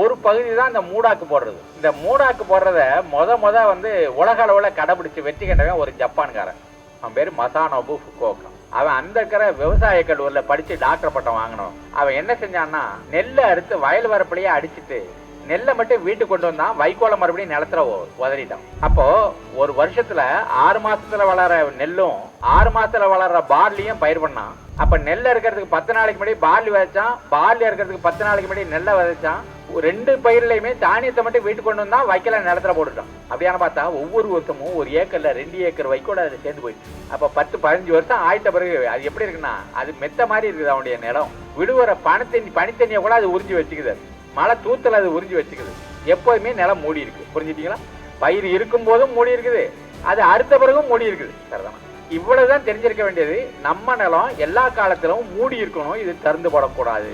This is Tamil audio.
ஒரு பகுதி தான் இந்த மூடாக்கு போடுறது. இந்த மூடாக்கு போடுறத மொத மொத வந்து உலக அளவில் கடைபிடிச்சு வெற்றி கண்டவன் ஒரு ஜப்பான்காரன். அவன் பேர் மசானோபு ஃபுகோக்கா அவன் அந்த இருக்கிற விவசாய கல்லூரியில் படிச்சு டாக்டர் பட்டம் வாங்கினோம் அவன் என்ன செஞ்சான்னா நெல்லை அறுத்து வயல் வரப்புலயே அடிச்சிட்டு நெல்லை மட்டும் வீட்டுக்கு கொண்டு வந்தான் வைக்கோலை மறுபடியும் நிலத்துல உதறிட்டான். அப்போ ஒரு வருஷத்துல ஆறு மாசத்துல வளர நெல்லும் ஆறு மாசத்துல வளர்ற பார்லியும் பயிர் பண்ணான். அப்ப நெல் இருக்கிறதுக்கு பத்து நாளைக்கு முன்னாடி பார்லி விதைச்சான். பார்லி இருக்கிறதுக்கு பத்து நாளைக்கு முன்னாடி நெல்லை விதைச்சான். ஒரு ரெண்டு பயிர்லையுமே தானியத்தை மட்டும் வீட்டுக்கு கொண்டு வந்தா வைக்கல நிலத்துல போட்டுட்டோம் அப்படியான பார்த்தா ஒவ்வொரு வருஷமும் ஒரு ஏக்கர்ல ரெண்டு ஏக்கர் வைக்கோட அது சேர்ந்து போயிடுச்சு அப்ப பத்து பதினஞ்சு வருஷம் ஆயிட்ட பிறகு அது எப்படி இருக்குன்னா அது மெத்த மாதிரி இருக்குது அவனுடைய நிலம். விடுவர பனித்தண்ணி பனித்தண்ணியை கூட அது உறிஞ்சி வச்சுக்குது அது. மழை தூத்தல் அது உறிஞ்சி வச்சுக்குது. எப்போதுமே நிலம் மூடி இருக்கு புரிஞ்சுட்டீங்களா பயிர் இருக்கும் போதும் மூடி இருக்குது அது அறுத்த பிறகும் மூடி இருக்குது சரிதானா? இவ்வளவுதான் தெரிஞ்சிருக்க வேண்டியது நம்ம நிலம் எல்லா காலத்திலும் மூடி இருக்கணும் இது திறந்து போடக்கூடாது.